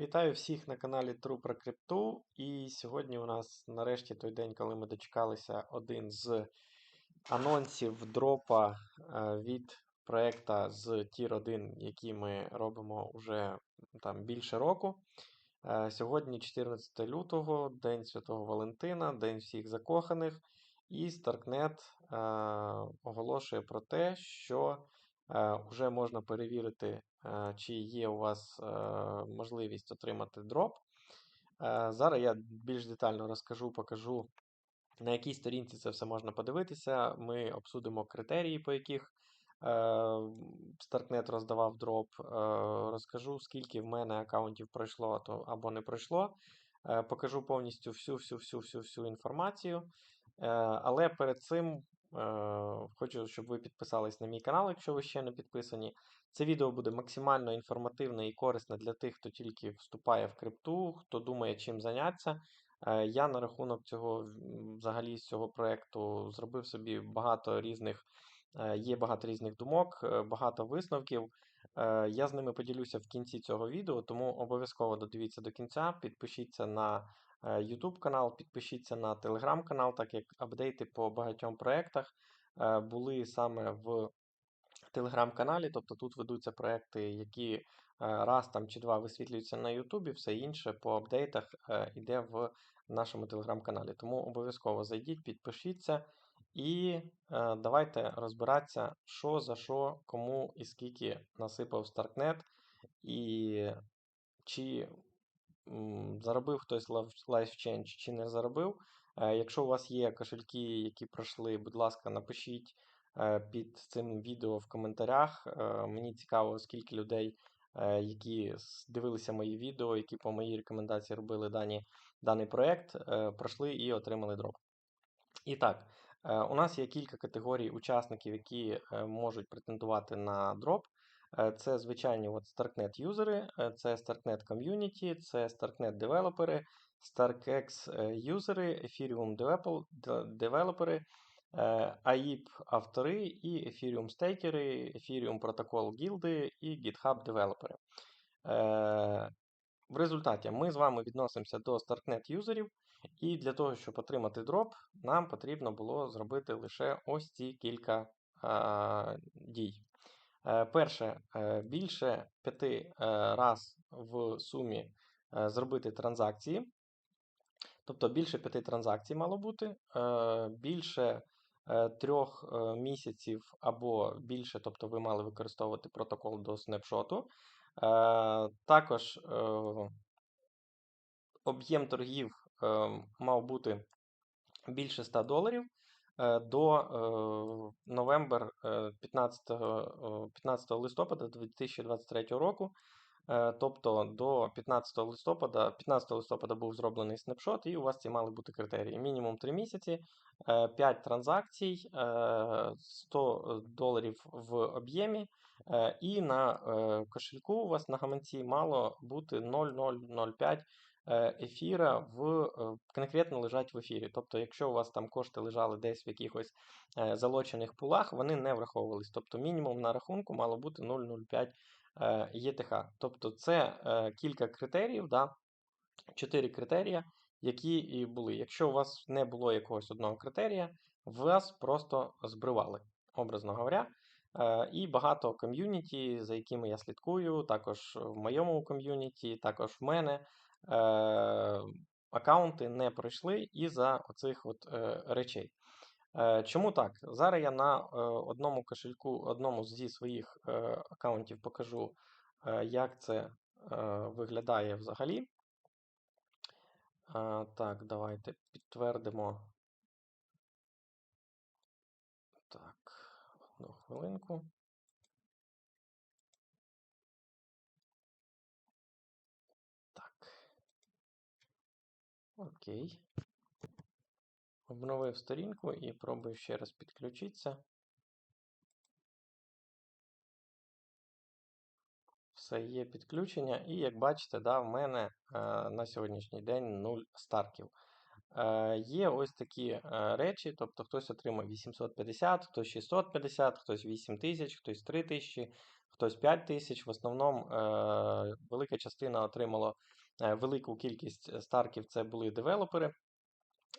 Вітаю всіх на каналі True про крипту. І сьогодні у нас нарешті той день, коли ми дочекалися один з анонсів дропа е, від проекта з Tier 1, який ми робимо вже там більше року. Е, Сьогодні 14 лютого, День Святого Валентина, День всіх закоханих. І Starknet е, оголошує про те, що вже можна перевірити, чи є у вас е, можливість отримати дроп. Е, Зараз я більш детально розкажу, покажу, на якій сторінці це все можна подивитися. Ми обсудимо критерії, по яких Starknet роздавав дроп. Розкажу, скільки в мене аккаунтів пройшло або не пройшло. Покажу повністю всю-всю-всю-всю-всю інформацію. Але перед цим Хочу, щоб ви підписались на мій канал, якщо ви ще не підписані. Це відео буде максимально інформативне і корисне для тих, хто тільки вступає в крипту, хто думає, чим зайнятися. Е, я на рахунок цього взагалі з цього проєкту зробив собі багато різних, е, є багато різних думок, е, багато висновків. Я з ними поділюся в кінці цього відео, тому обов'язково додивіться до кінця, підпишіться на YouTube канал, підпишіться на Telegram канал, так як апдейти по багатьом проєктах були саме в Телеграм-каналі, тобто тут ведуться проекти, які раз там чи два висвітлюються на Ютубі, все інше по апдейтах йде в нашому телеграм-каналі. Тому обов'язково зайдіть, підпишіться і давайте розбиратися, що за що, кому і скільки насипав Starknet, і чи заробив хтось Life Change чи не заробив. Е, якщо у вас є кошельки, які пройшли, будь ласка, напишіть е, під цим відео в коментарях. Е, мені цікаво, скільки людей, які дивилися мої відео, які по моїй рекомендації робили дані, даний проєкт, пройшли і отримали дроп. І так, у нас є кілька категорій учасників, які можуть претендувати на дроп. Е, це звичайні от Starknet юзери, е, це Starknet Community, це Starknet девелопери, StarkX е, юзери, Ethereum девелопери, AIP автори і Ethereum стейкери, Ethereum протокол гілди і GitHub девелопери. В результаті ми з вами відносимося до Starknet юзерів, і для того, щоб отримати дроп, нам потрібно було зробити лише ось ці кілька а, дій. Е, перше, е, більше п'яти е, раз в сумі зробити транзакції. Тобто більше п'яти транзакцій мало бути, більше трьох місяців або більше, тобто ви мали використовувати протокол до снапшоту. Також об'єм торгів мав бути більше 100 доларів. Е, до е, новембр 15 15 листопада 2023 року. Е, тобто до 15 листопада 15 листопада був зроблений снапшот, і у вас ці мали бути критерії. Мінімум 3 місяці, 5 транзакцій, 100 доларів в об'ємі, і на кошельку у вас на гаманці мало бути 0,005 Е, ефіра в е, конкретно лежать в ефірі. Тобто, якщо у вас там кошти лежали десь в якихось е, залочених пулах, вони не враховувались. Тобто мінімум на рахунку мало бути 0,05 ЄТХ. Тобто це кілька критеріїв, да, 4 критерія, які і були. Якщо у вас не було якогось одного критерія, вас просто збривали, образно говоря. І багато ком'юніті, за якими я слідкую, також в моєму ком'юніті, також в мене. Е, аккаунти не пройшли із-за оцих от е, речей. Е, чому так? Зараз я на одному кошельку, одному зі своїх аккаунтів покажу, як це виглядає взагалі. Так, давайте підтвердимо. Так, одну хвилинку. Окей. Обновив сторінку і пробую ще раз підключитися. Все, є підключення, і як бачите, да, в мене е, на сьогоднішній день 0 старків. Е, Є ось такі е, речі, тобто хтось отримав 850, хтось 650, хтось 8000, хтось 3000, хтось 5 тисяч. В основному е, велика частина отримала велику кількість старків, це були девелопери.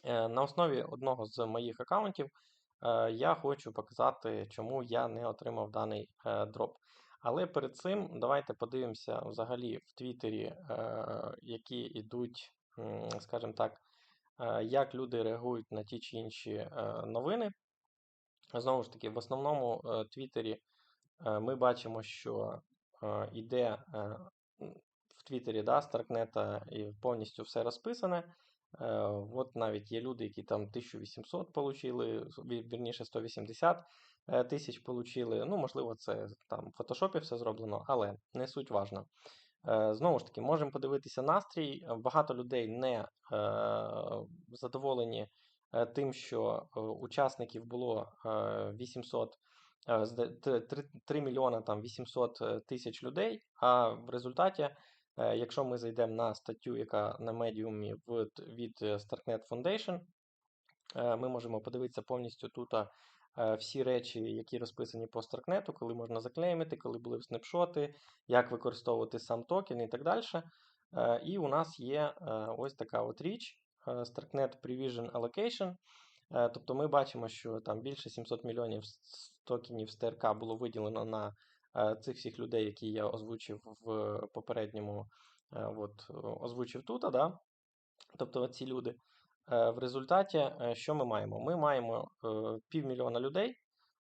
Е, на основі одного з моїх аккаунтів е, я хочу показати, чому я не отримав даний е, дроп. Але перед цим давайте подивимося взагалі в Твіттері, е, які йдуть, скажімо так, е, як люди реагують на ті чи інші е, новини. Знову ж таки, в основному е, Твіттері е, ми бачимо, що е, е, м, в Твіттері да, Старкнета і повністю все розписане. Е, От навіть є люди, які там 1800 получили, вірніше 180 е, тисяч получили. Ну, можливо, це там в фотошопі все зроблено, але не суть важно. Е, Знову ж таки, можемо подивитися настрій. Багато людей не е, задоволені е, тим, що е, учасників було е, 800, е, зда- т- три- 3 мільйона там 800 е, тисяч людей, а в результаті Якщо ми зайдемо на статтю, яка на медіумі від е, Starknet Foundation, е, ми можемо подивитися повністю тут е, всі речі, які розписані по Starknet, коли можна заклеймити, коли були снапшоти, як використовувати сам токен і так далі. І у нас є е, ось така от річ е, Starknet Prevision Allocation. Е, Тобто ми бачимо, що там більше 700 мільйонів токенів з було виділено на е, цих всіх людей, які я озвучив в попередньому, е, от, е, озвучив тут, да? тобто ці люди. Е, В результаті, е, що ми маємо? Ми маємо е, півмільйона людей,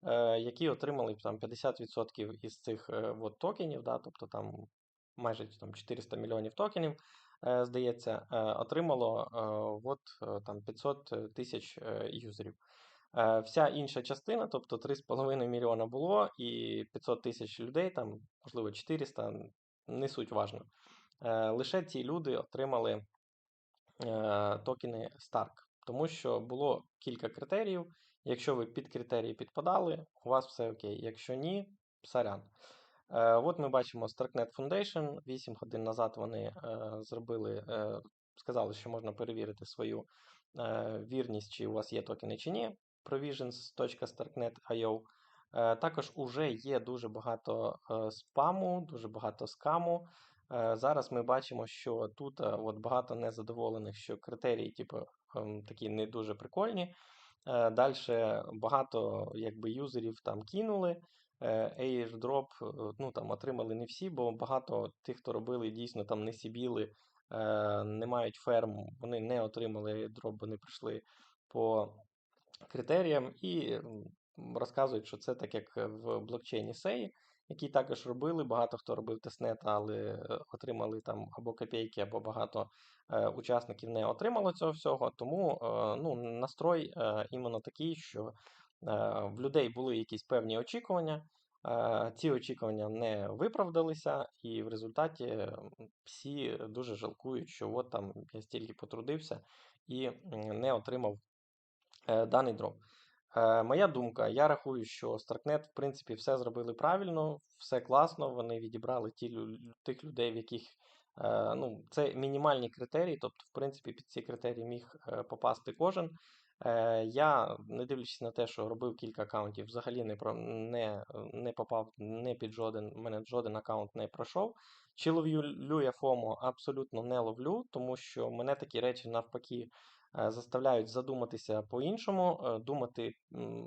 е, які отримали там 50% із цих е, от, токенів, да? тобто там майже там, 400 мільйонів токенів, е, здається, е, отримало е, от, е, там 500 тисяч е, юзерів. Е, Вся інша частина, тобто 3,5 мільйона було, і 500 тисяч людей, там, можливо, 400, не суть важно. Е, Лише ці люди отримали е, токени Stark, тому що було кілька критеріїв. Якщо ви під критерії підпадали, у вас все окей. Якщо ні, сорян. От ми бачимо Starknet Foundation. 8 годин назад вони зробили, сказали, що можна перевірити свою вірність, чи у вас є токени чи ні. provisions.starknet.io. Е, Також уже є дуже багато е, спаму, дуже багато скаму. Е, Зараз ми бачимо, що тут от багато незадоволених, що критерії, типу, ем, такі не дуже прикольні. Далі багато якби, юзерів там кинули. Airdrop, ну там отримали не всі, бо багато тих, хто робили, дійсно там не сібіли, не мають ферм, вони не отримали airdrop, вони прийшли по критеріям і розказують, що це так як в блокчейні SEI, які також робили. Багато хто робив тестнет, але отримали там або копійки, або багато е, учасників не отримало цього всього. Тому е, ну, настрой е, іменно такий, що в людей були якісь певні очікування. Ці очікування не виправдалися, і в результаті всі дуже жалкують, що от там я стільки потрудився і не отримав е, даний дроп. Е, Моя думка, я рахую, що Starknet, в принципі, все зробили правильно, все класно. Вони відібрали ті, тих людей, в яких е, ну, це мінімальні критерії, тобто, в принципі, під ці критерії міг е, попасти кожен. Е, Я, не дивлячись на те, що робив кілька аккаунтів, взагалі не, не, не попав не під жоден, у мене жоден аккаунт не пройшов. Чи ловлю я ФОМО? Абсолютно не ловлю, тому що мене такі речі навпаки е, заставляють задуматися по-іншому, е, думати,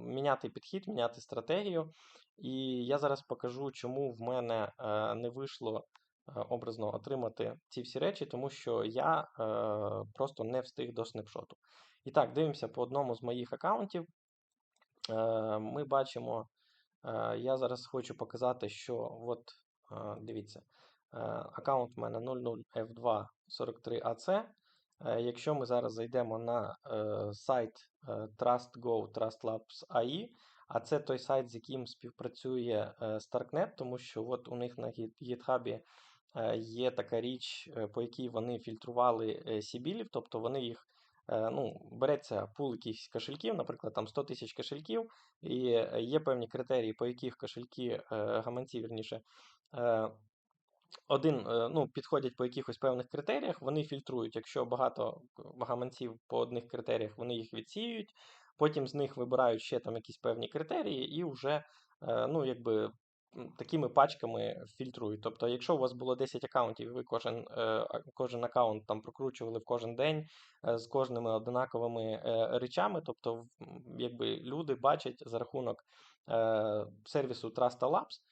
міняти підхід, міняти стратегію. І я зараз покажу, чому в мене е, не вийшло е, образно отримати ці всі речі, тому що я е, просто не встиг до снапшоту. І так, дивимося по одному з моїх аккаунтів. Е, Ми бачимо, е, я зараз хочу показати, що от е, дивіться, е, аккаунт у мене 00F243AC. Е, Якщо ми зараз зайдемо на е, сайт е, TrustGo TrustLabs.ai, а це той сайт, з яким співпрацює Starknet, тому що от у них на GitHub є така річ, по якій вони фільтрували сібілів, тобто вони їх ну, береться пул якихось кошельків, наприклад, там 100 тисяч кошельків, і є певні критерії, по яких кошельки, гаманці, вірніше, е, один, е, ну, підходять по якихось певних критеріях, вони фільтрують. Якщо багато гаманців по одних критеріях, вони їх відсіюють, потім з них вибирають ще там якісь певні критерії, і вже е, ну, якби такими пачками фільтрують. Тобто, якщо у вас було 10 аккаунтів, ви кожен, е, кожен аккаунт там прокручували в кожен день е, з кожними однаковими е, речами, тобто якби люди бачать за рахунок е, сервісу Trust Labs, е,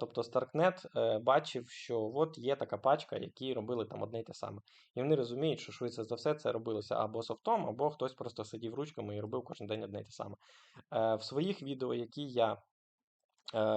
тобто Starknet е, бачив, що от є така пачка, які робили там одне й те саме. І вони розуміють, що швидше за все це робилося або софтом, або хтось просто сидів ручками і робив кожен день одне й те саме. Е, В своїх відео, які я е,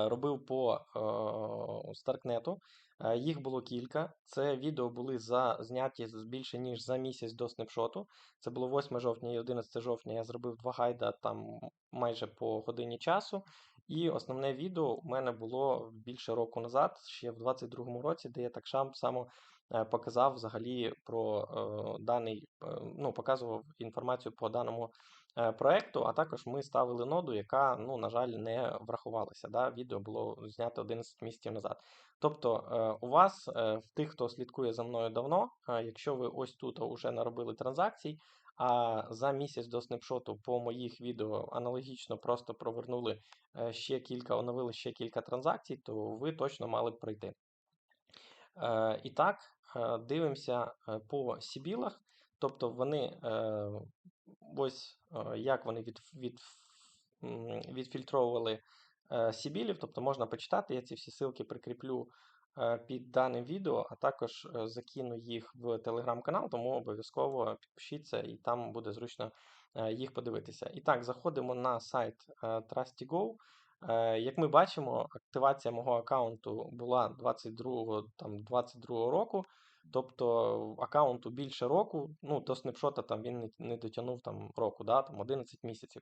робив по е, Старкнету. Е, Їх було кілька. Це відео були за, зняті більше ніж за місяць до снапшоту. Це було 8 жовтня і 11 жовтня. Я зробив два гайда там майже по годині часу. І основне відео у мене було більше року назад, ще в 22-му році, де я так само е, показав взагалі про е, даний, е, ну, показував інформацію по даному проекту, а також ми ставили ноду, яка, ну, на жаль, не врахувалася. Да? Відео було знято 11 місяців назад. Тобто, е, у вас, е, в тих, хто слідкує за мною давно, е, якщо ви ось тут вже наробили транзакцій, а за місяць до снапшоту по моїх відео аналогічно просто провернули е, ще кілька, оновили ще кілька транзакцій, то ви точно мали б пройти. Е, І так, е, дивимося е, по сібілах. Тобто вони е, ось е, як вони від, від, відфільтровували е, сібілів, тобто можна почитати. Я ці всі ссылки прикріплю під даним відео, а також закину їх в телеграм-канал, тому обов'язково підпишіться і там буде зручно їх подивитися. І так, заходимо на сайт Trusty.go. Як ми бачимо, активація мого аккаунту була 22, там, 22 року. Тобто аккаунту більше року, ну до снапшота там він не, не дотягнув там року, да, там 11 місяців.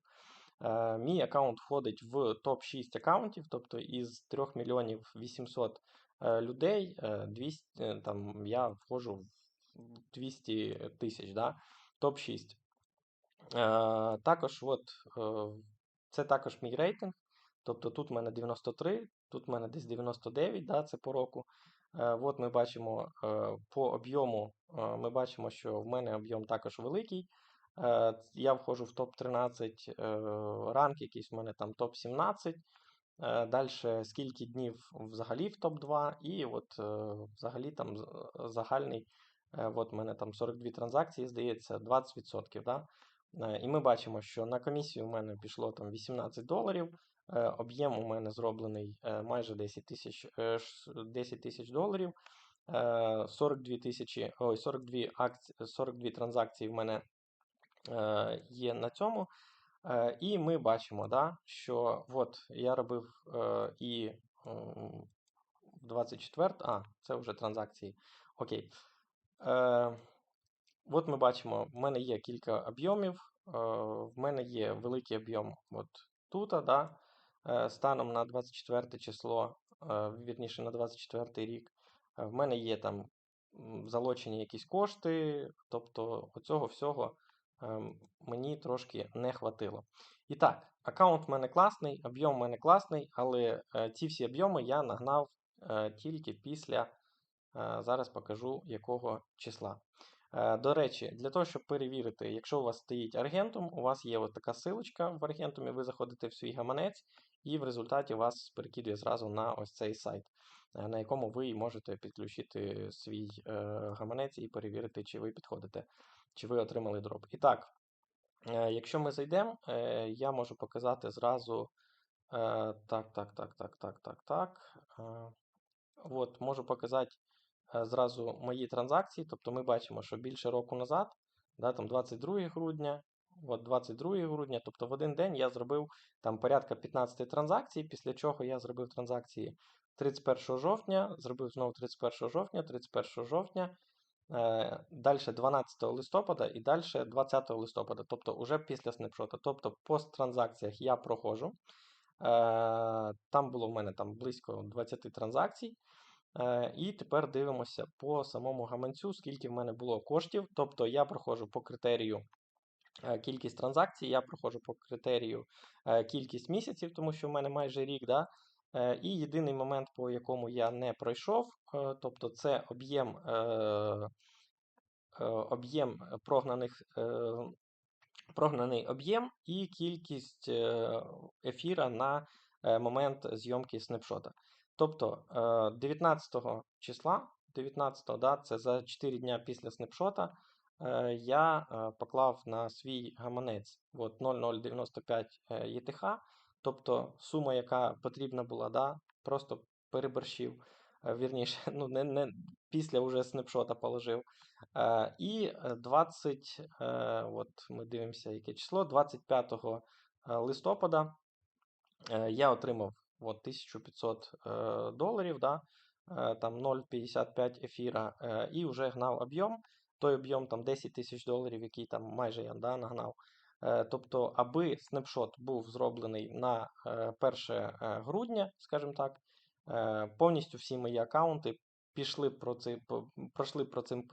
Е, мій аккаунт входить в топ-6 аккаунтів, тобто із 3 мільйонів 800 е, людей, е, 200, е, там, я входжу в 200 тисяч, да, топ-6. Е, також от, е, це також мій рейтинг. Тобто тут в мене 93, тут в мене десь 99, да, це по року. Е, от ми бачимо е, по об'єму, е, ми бачимо, що в мене об'єм також великий. Я входжу в топ-13, е, ранг якийсь в мене там топ-17. Е, Далі скільки днів взагалі в топ-2, і от взагалі там загальний, от в мене там 42 транзакції, здається, 20%. Да? І ми бачимо, що на комісію у мене пішло там 18 доларів. Е, Об'єм у мене зроблений е, майже 10 тисяч е, 10 тисяч доларів. е, 42 тисячі, ой, 42 акції, 42 транзакції в мене е, є на цьому. Е, І ми бачимо, да, що от я робив е, і м, 24, а, це вже транзакції. Окей. Е, От ми бачимо, в мене є кілька об'ємів. е, В мене є великий об'єм от тут, да, е, станом на 24 число, е, вірніше на 24 рік. Е, В мене є там залочені якісь кошти, тобто оцього всього ем, мені трошки не хватило. І так, аккаунт в мене класний, об'єм в мене класний, але е, ці всі об'єми я нагнав е, тільки після, е, зараз покажу якого числа. Е, До речі, для того, щоб перевірити, якщо у вас стоїть Аргентум, у вас є така силочка в Аргентумі, ви заходите в свій гаманець, і в результаті вас перекидує зразу на ось цей сайт, е, на якому ви можете підключити свій е, гаманець і перевірити, чи ви підходите, чи ви отримали дроп. І так, е, якщо ми зайдемо, е, я можу показати зразу. е, Так, так, так, так, так, так, так. е, От, можу показати е, зразу мої транзакції. Тобто ми бачимо, що більше року назад, да, там 22 грудня, от 22 грудня, тобто в один день я зробив там порядка 15 транзакцій, після чого я зробив транзакції 31 жовтня, зробив знову 31 жовтня, 31 жовтня, е, далі 12 листопада і далі 20 листопада, тобто уже після снапшота. Тобто по я проходжу. Е, Там було в мене там близько 20 транзакцій. Е, І тепер дивимося по самому гаманцю, скільки в мене було коштів. Тобто я проходжу по критерію кількість транзакцій, я проходжу по критерію е, кількість місяців, тому що в мене майже рік. Да? Е, І єдиний момент, по якому я не пройшов, е, тобто це об'єм е, е, об'єм прогнаних. е, Прогнаний об'єм і кількість е, ефіра на е, момент зйомки снапшота. Тобто е, 19 числа, 19, да, це за 4 дня після снапшота, е, я е, поклав на свій гаманець от 0,095 е, ЄТХ, тобто сума, яка потрібна була, да, просто переборщив, е, вірніше, ну, не, не, після вже снапшота положив. Е, І е, 20, е, от ми дивимося, яке число, 25 е, листопада е, я отримав от 1500 е, доларів, да, е, там 0,55 ефіра, е, і вже гнав об'єм. Той об'єм там 10 тисяч доларів, який там майже я да, нагнав. Е, Тобто, аби снапшот був зроблений на е, 1 е, грудня, скажімо так, е, повністю всі мої аккаунти пішли про цей, пройшли про цим,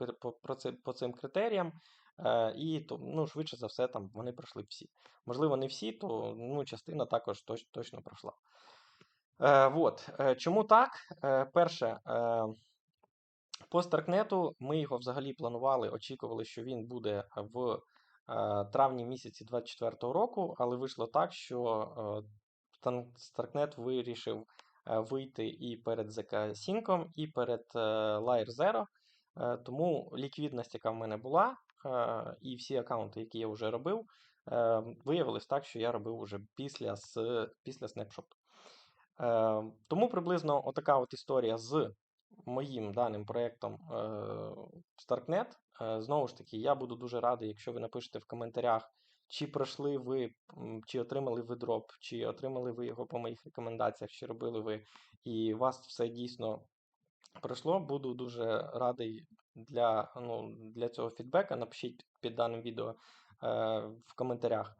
про цим, по цим критеріям, е, і то, ну, швидше за все там вони пройшли всі. Можливо, не всі, то ну, частина також точ, точно пройшла. Е, вот. Е, чому так? Е, перше, е, по Старкнету ми його взагалі планували, очікували, що він буде в е, травні місяці 24-го року, але вийшло так, що е, Старкнет вирішив е, вийти і перед ZK Sync, і перед Layer Zero. Тому ліквідність, яка в мене була, і всі аккаунти, які я вже робив, виявилось так, що я робив уже після, після снапшоту. Тому приблизно отака от історія з моїм даним проєктом е, Starknet. Е, Знову ж таки, я буду дуже радий, якщо ви напишете в коментарях, чи пройшли ви, чи отримали ви дроп, чи отримали ви його по моїх рекомендаціях, чи робили ви, і у вас все дійсно пройшло. Буду дуже радий для, ну, для цього фідбека. Напишіть під, даним відео е, в коментарях.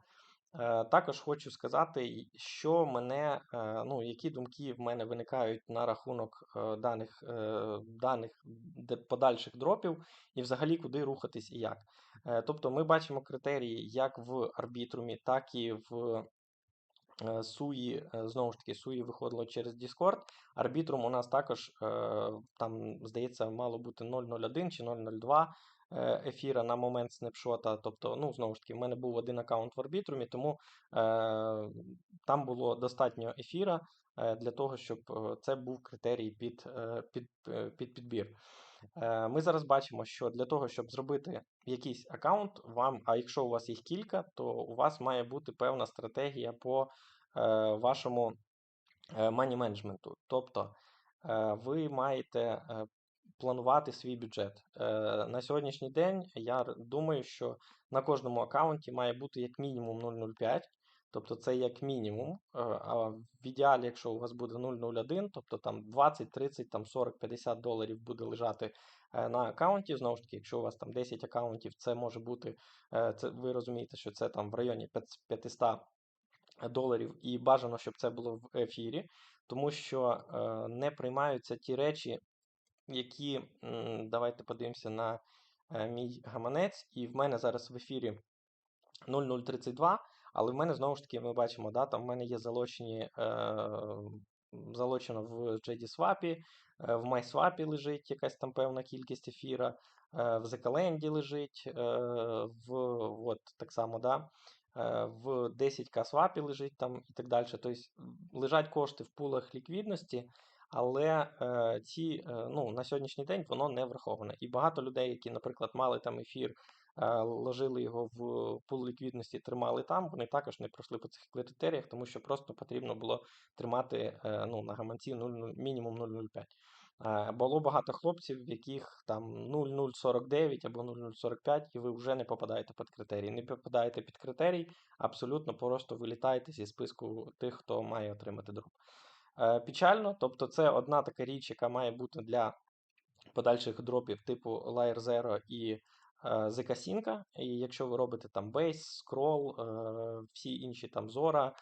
Е, Також хочу сказати, що мене, е, ну, які думки в мене виникають на рахунок е, даних, даних подальших дропів і взагалі куди рухатись і як. Тобто ми бачимо критерії як в арбітрумі, так і в Суї, знову ж таки, Суї виходило через Discord. Арбітрум у нас також, там, здається, мало бути 0.01 чи 0.02 е, ефіра на момент снапшота. Тобто, ну, знову ж таки, в мене був один аккаунт в арбітрумі, тому е, там було достатньо ефіра е, для того, щоб е, це був критерій під, е, під, е, під підбір. Е, Ми зараз бачимо, що для того, щоб зробити якийсь аккаунт, вам, а якщо у вас їх кілька, то у вас має бути певна стратегія по е, вашому мані менеджменту. Тобто е, ви маєте е, планувати свій бюджет. Е, На сьогоднішній день я думаю, що на кожному аккаунті має бути як мінімум 0,05. Тобто це як мінімум. е, А в ідеалі, якщо у вас буде 0,01, тобто там 20, 30, там 40, 50 доларів буде лежати е, на аккаунті. Знову ж таки, якщо у вас там 10 аккаунтів, це може бути, е, це, ви розумієте, що це там в районі 500 доларів, і бажано, щоб це було в ефірі, тому що е, не приймаються ті речі, які давайте подивимося на е, мій гаманець, і в мене зараз в ефірі 0032, але в мене знову ж таки ми бачимо, да, там в мене є залочені, е, залочено в JD-Swap, е, в MySwap лежить якась там певна кількість ефіра, в Zcaland лежить, в от, так само, да, в 10к свапі лежить там і так далі. Тобто лежать кошти в пулах ліквідності, але е, ці е, ну, на сьогоднішній день воно не враховане. І багато людей, які, наприклад, мали там ефір, е, ложили його в пул ліквідності, тримали там, вони також не пройшли по цих критеріях, тому що просто потрібно було тримати е, ну, на гаманці 0, мінімум 0,05. Е, Було багато хлопців, в яких там 0,049 або 0,045, і ви вже не попадаєте під критерій. Не попадаєте під критерій, абсолютно просто вилітаєте зі списку тих, хто має отримати дроп. Е, Печально, тобто це одна така річ, яка має бути для подальших дропів типу Layer Zero і е, ZK Sync. І якщо ви робите там Base, Scroll, е, всі інші там Zora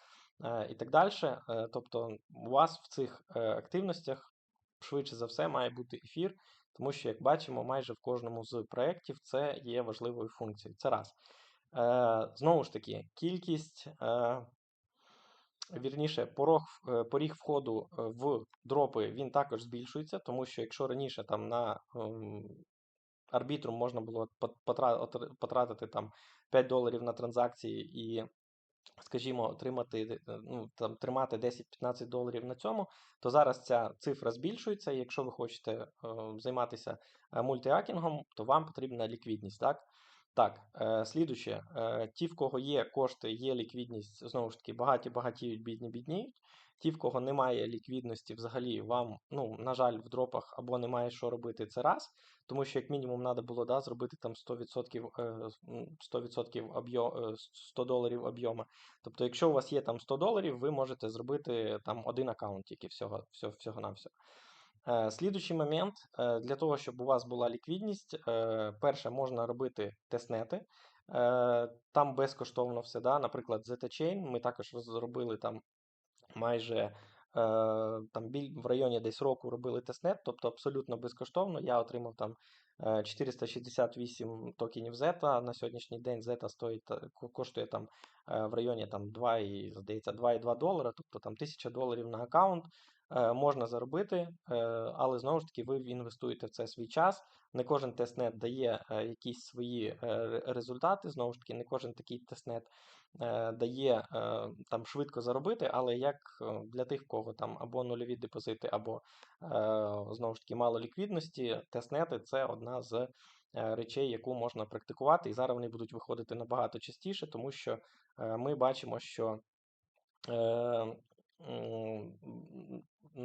е, і так далі, е, тобто у вас в цих е, активностях швидше за все має бути ефір, тому що, як бачимо, майже в кожному з проєктів це є важливою функцією. Це раз. Е, Знову ж таки, кількість, е, вірніше, порог, е, поріг входу е, в дропи він також збільшується, тому що якщо раніше там на ем, арбітрум можна було пот- потра- отр- потратити там 5 доларів на транзакції і скажімо, отримати, е, ну, там, тримати 10-15 доларів на цьому, то зараз ця цифра збільшується. І якщо ви хочете е, займатися мультиакінгом, то вам потрібна ліквідність. Так, так е, слідуюче, е, ті, в кого є кошти, є ліквідність, знову ж таки, багаті багатіють, бідні бідніють. Ті, в кого немає ліквідності, взагалі вам, ну, на жаль, в дропах або немає що робити, це раз. Тому що, як мінімум, треба було да, зробити там 100%, е, 100% об'єм, 100 доларів об'єму. Тобто, якщо у вас є там 100 доларів, ви можете зробити там один аккаунт тільки всього, всього, всього на все. Е, Слідуючий момент, е, для того, щоб у вас була ліквідність, е, перше, можна робити тестнети. Е, Там безкоштовно все. Да? Наприклад, ZT-Chain, ми також зробили там майже е, там в районі десь року робили тестнет, тобто абсолютно безкоштовно. Я отримав там е, 468 токенів Z. На сьогоднішній день Z стоїть, е, коштує там е, в районі там 2, здається, 2,2 долара, тобто там 1000 доларів на аккаунт. Е, Можна заробити, е, але знову ж таки ви інвестуєте в це свій час. Не кожен тестнет дає е, якісь свої результати. Знову ж таки, не кожен такий тестнет дає там швидко заробити, але як для тих, в кого там або нульові депозити, або знову ж таки мало ліквідності, тестнети це одна з речей, яку можна практикувати, і зараз вони будуть виходити набагато частіше, тому що ми бачимо, що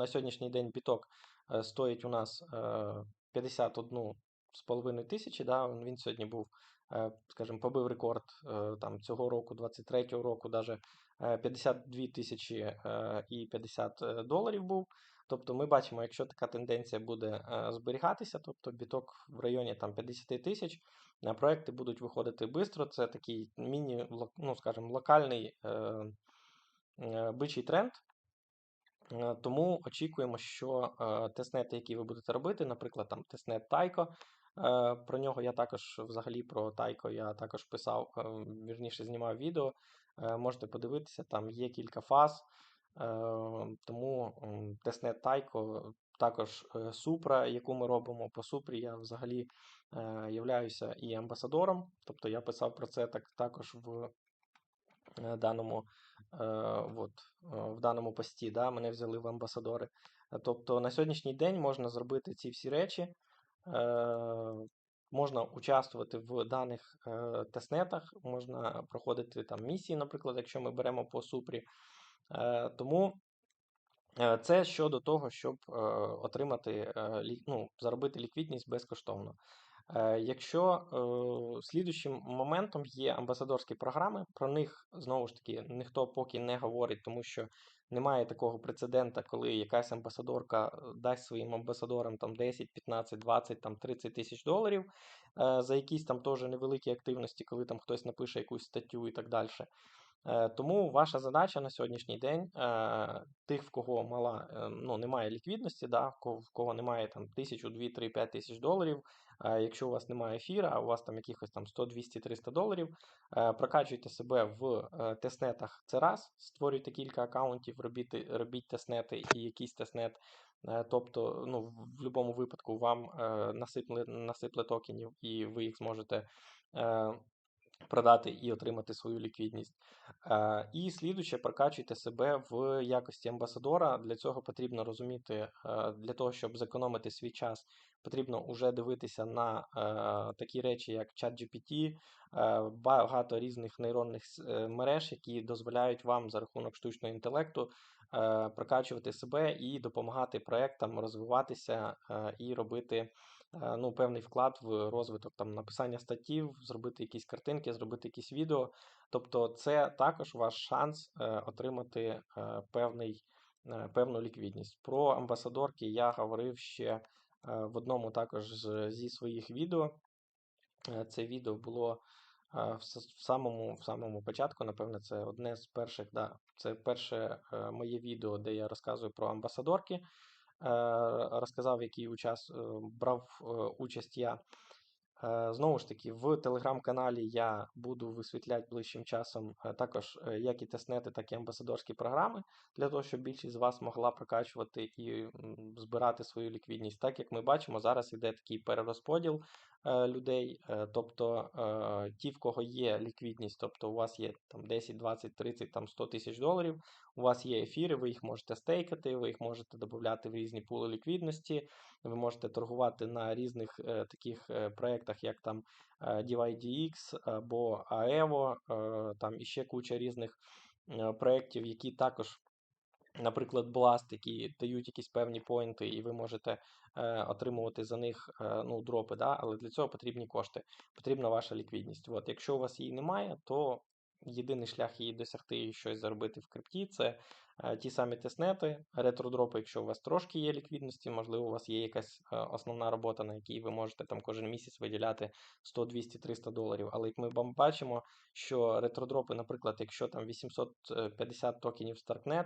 на сьогоднішній день біток е, стоїть у нас е, 51 з половиною тисячі. Да? Він сьогодні був, е, скажімо, побив рекорд е, там, цього року, 23-го року, даже е, 52 тисячі е, і 50 е, доларів був. Тобто ми бачимо, якщо така тенденція буде е, зберігатися, тобто біток в районі там, 50 тисяч, е, проекти будуть виходити швидко. Це такий міні, ну, скажімо, локальний е, е, бичий тренд. Е, Тому очікуємо, що е, тестнети, які ви будете робити, наприклад, там тестнет Тайко. е, Про нього я також взагалі про Тайко я також писав, вірніше знімав відео. Можете подивитися, там є кілька фаз. Тому тестнет Тайко, також Супра, яку ми робимо по Супрі, я взагалі являюся і амбасадором. Тобто я писав про це так, також в даному, от, е, в даному пості, да, мене взяли в амбасадори. Е, Тобто на сьогоднішній день можна зробити ці всі речі, е, можна участвувати в даних е, тестнетах, можна проходити там місії, наприклад, якщо ми беремо по Супрі. Е, Тому Е, Це щодо того, щоб е, отримати е, ну, заробити ліквідність безкоштовно. Е, Якщо е, слідуючим моментом є амбасадорські програми, про них знову ж таки ніхто поки не говорить, тому що немає такого прецедента, коли якась амбасадорка е, дасть своїм амбасадорам там 10, 15, 20, там 30 тисяч доларів за якісь там теж невеликі активності, коли там хтось напише якусь статтю і так далі. Е, Тому ваша задача на сьогоднішній день е, тих, в кого мала, е, ну, немає ліквідності, да, в кого, немає там тисячу, дві, три, п'ять тисяч доларів. Якщо у вас немає ефіра, а у вас там якихось там 100, 200, 300 доларів, прокачуйте себе в тестнетах. Це раз, створюйте кілька аккаунтів, робіть, робіть тестнети і якийсь тестнет. Е, Тобто, ну, в будь-якому випадку вам насипли, насипле токенів, і ви їх зможете. Продати і отримати свою ліквідність. Е, І слідуюче, прокачуйте себе в якості амбасадора. Для цього потрібно розуміти, е, для того, щоб зекономити свій час, потрібно вже дивитися на е, такі речі, як ChatGPT, багато різних нейронних мереж, які дозволяють вам за рахунок штучного інтелекту прокачувати себе і допомагати проектам розвиватися і робити ну, певний вклад в розвиток там, написання статтів, зробити якісь картинки, зробити якісь відео. Тобто, це також ваш шанс е, отримати е, певний, е, певну ліквідність. Про амбасадорки я говорив ще е, в одному також зі своїх відео. Е, Це відео було е, в, самому, в самому початку, напевне, це одне з перших, да, це перше е, моє відео, де я розказую про амбасадорки. Е, Розказав, який учас, е, брав е, участь я. Знову ж таки, в телеграм-каналі я буду висвітляти ближчим часом також як і тестнети, так і амбасадорські програми, для того, щоб більшість з вас могла прокачувати і збирати свою ліквідність. Так як ми бачимо, зараз іде такий перерозподіл. Е, людей. Е, тобто е, ті, в кого є ліквідність, тобто у вас є там 10, 20, 30, там 100 тисяч доларів, у вас є ефіри, ви їх можете стейкати, ви їх можете додати в різні пули ліквідності, ви можете торгувати на різних таких проєктах, як там DYDX або AEVO, там іще куча різних проєктів, які також. Наприклад, Blast, які дають якісь певні поінти, і ви можете е, отримувати за них е, ну, дропи, да? але для цього потрібні кошти, потрібна ваша ліквідність. От, якщо у вас її немає, то єдиний шлях її досягти і щось заробити в крипті це е, ті самі теснети, ретродропи, якщо у вас трошки є ліквідності, можливо, у вас є якась е, основна робота, на якій ви можете там кожен місяць виділяти 100, 200, 300 доларів. Але як ми бам- бачимо, що ретродропи, наприклад, якщо там 850 токенів Starknet,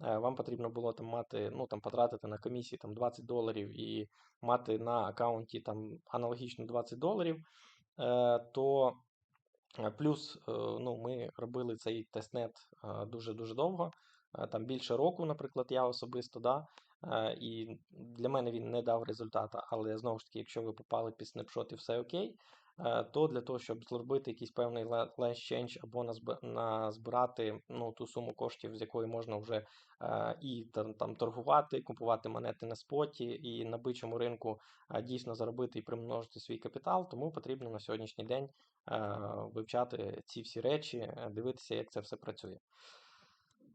е, вам потрібно було там мати, ну там потратити на комісії там 20 доларів і мати на аккаунті там аналогічно 20 доларів, е, то е, плюс е, ну, ми робили цей тестнет е, дуже-дуже довго, е, там більше року, наприклад, я особисто, да, е, і для мене він не дав результата, але знову ж таки, якщо ви попали під снапшот і все окей, е, то для того, щоб зробити якийсь певний last change або назбирати ну, ту суму коштів, з якої можна вже е, і там, там торгувати, купувати монети на споті, і на бичому ринку е, дійсно заробити і примножити свій капітал, тому потрібно на сьогоднішній день е, вивчати ці всі речі, е, дивитися, як це все працює.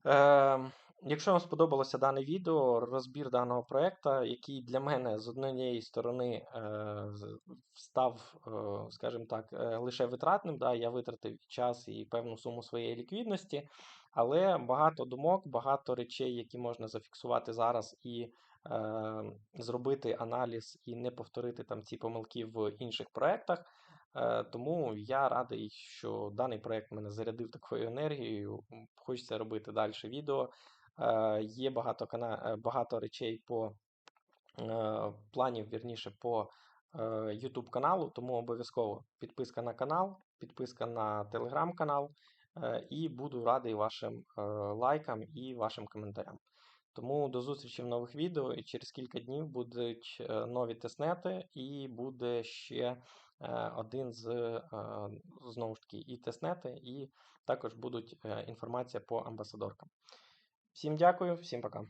Е, якщо вам сподобалося дане відео, розбір даного проекту, який для мене з однієї сторони е, став, е, скажімо так, е, лише витратним, да, я витратив час і певну суму своєї ліквідності, але багато думок, багато речей, які можна зафіксувати зараз і е, зробити аналіз і не повторити там ці помилки в інших проектах. Е, Тому я радий, що даний проект мене зарядив такою енергією. Хочеться робити далі відео. Е, Є багато, кана... е, багато речей по планів, вірніше, по YouTube каналу, тому обов'язково підписка на канал, підписка на телеграм-канал, і буду радий вашим лайкам і вашим коментарям. Тому до зустрічі в нових відео. І через кілька днів будуть нові тестнети, і буде ще один з е, знову ж таки і тестнети, і також будуть е, інформація по амбасадоркам. Всім дякую, всім пока.